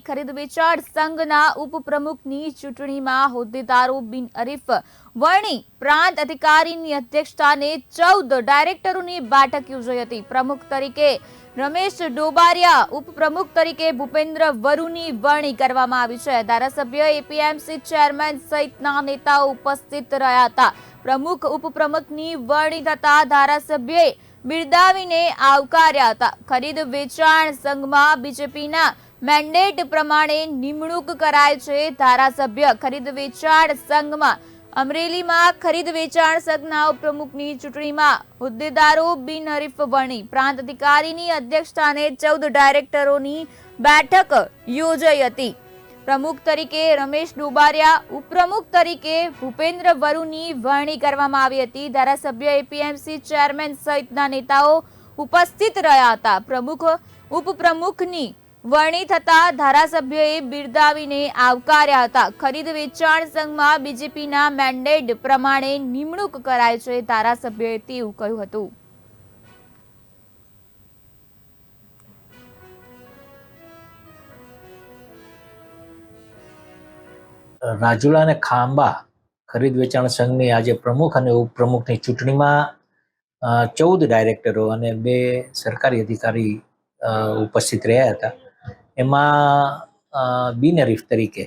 ખરીદ વેચાણ સંઘના ઉપપ્રમુખની ચૂંટણીમાં હોદ્દેદારો બિનહરીફ વરણી પ્રાંત અધિકારીની અધ્યક્ષતાને ચૌદ ડાયરેક્ટરોની બેઠક યોજાઈ હતી. પ્રમુખ તરીકે રમેશ ડોબારિયા, ઉપપ્રમુખ તરીકે ભૂપેન્દ્ર વરુની વરણી કરવામાં આવી છે. ધારાસભ્ય એપીએમસી ચેરમેન સહિતના નેતાઓ ઉપસ્થિત રહ્યા હતા. પ્રમુખ ઉપપ્રમુખની વરણી થતા ધારાસભ્યએ બિરદાવીને આવકાર્યા હતા. ખરીદ વેચાણ સંઘમાં બીજેપીના મેન્ડેટ પ્રમાણે નિમણૂક કરાય છે. ધારાસભ્ય ખરીદ વેચાણ સંઘમાં અમરેલીમાં ખરીદ વેચાણ સંઘના ઉપપ્રમુખની ચૂંટણીમાં હોદ્દેદારો બિનહરીફ વરણી પ્રાંત અધિકારીની અધ્યક્ષતાને ચૌદ ડાયરેક્ટરોની બેઠક યોજાઈ હતી. પ્રમુખ તરીકે રમેશ ડોબારિયા, ઉપપ્રમુખ તરીકે ભૂપેન્દ્ર વરુની વરણી કરવામાં આવી હતી. ધારાસભ્ય એપીએમસી ચેરમેન સહિતના નેતાઓ ઉપસ્થિત રહ્યા હતા. પ્રમુખ, ઉપપ્રમુખની વરણી થતા ધારાસભ્યોએ બિરદાવીને આવકાર્યા હતા. ખરીદ વેચાણ સંઘમાં બીજેપીના મેન્ડેટ પ્રમાણે નિમણૂક કરાય છે, ધારાસભ્યોએ તેવું કહ્યું હતું. રાજુલા અને ખાંબા ખરીદ વેચાણ સંઘની આજે પ્રમુખ અને ઉપપ્રમુખની ચૂંટણીમાં ચૌદ ડાયરેક્ટરો અને બે સરકારી અધિકારી ઉપસ્થિત રહ્યા હતા. એમાં બિનહરીફ તરીકે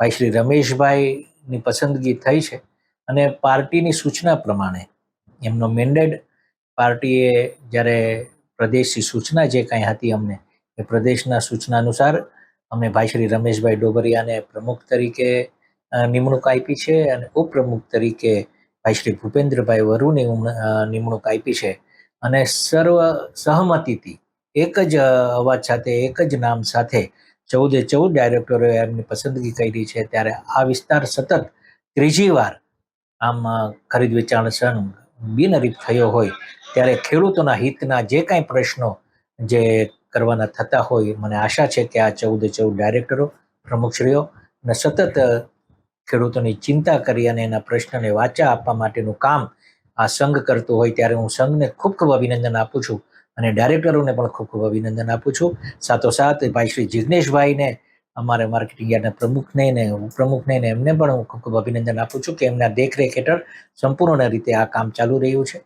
ભાઈ શ્રી રમેશભાઈની પસંદગી થઈ છે અને પાર્ટીની સૂચના પ્રમાણે એમનો મેન્ડેટ પાર્ટીએ જ્યારે પ્રદેશની સૂચના જે કાંઈ હતી અમને, એ પ્રદેશના સૂચના અનુસાર અમને ભાઈ શ્રી રમેશભાઈ ડોબરિયાને પ્રમુખ તરીકે નિમણૂક આપી છે અને ઉપપ્રમુખ તરીકે ભાઈ શ્રી ભૂપેન્દ્રભાઈ વરુની નિમણૂક આપી છે. અને સર્વ સહમતિથી એક જ અવાજ સાથે, એક જ નામ સાથે ચૌદે ચૌદ ડાયરેક્ટરોએ એમની પસંદગી કરી છે. ત્યારે આ વિસ્તાર સતત ત્રીજી વાર આમ ખરીદ વેચાણ સંઘ બિનહરીફ થયો હોય, ત્યારે ખેડૂતોના હિતના જે કાંઈ પ્રશ્નો જે કરવાના થતા હોય, મને આશા છે કે આ ચૌદે ચૌદ ડાયરેક્ટરો, પ્રમુખશ્રીઓ અને સતત ખેડૂતોની ચિંતા કરી અને એના પ્રશ્નને વાચા આપવા માટેનું કામ આ સંઘ કરતું હોય, ત્યારે હું સંઘને ખૂબ ખૂબ અભિનંદન આપું છું. અને ડાયરેક્ટરોને પણ ખૂબ ખૂબ અભિનંદન આપું છું. સાથોસાથ ભાઈ શ્રી જિજ્ઞેશભાઈને અમારે માર્કેટિંગ યાર્ડના પ્રમુખને ને ઉપપ્રમુખને ને એમને પણ હું ખૂબ ખૂબ અભિનંદન આપું છું કે એમના દેખરેખ હેઠળ સંપૂર્ણ રીતે આ કામ ચાલુ રહ્યું છે.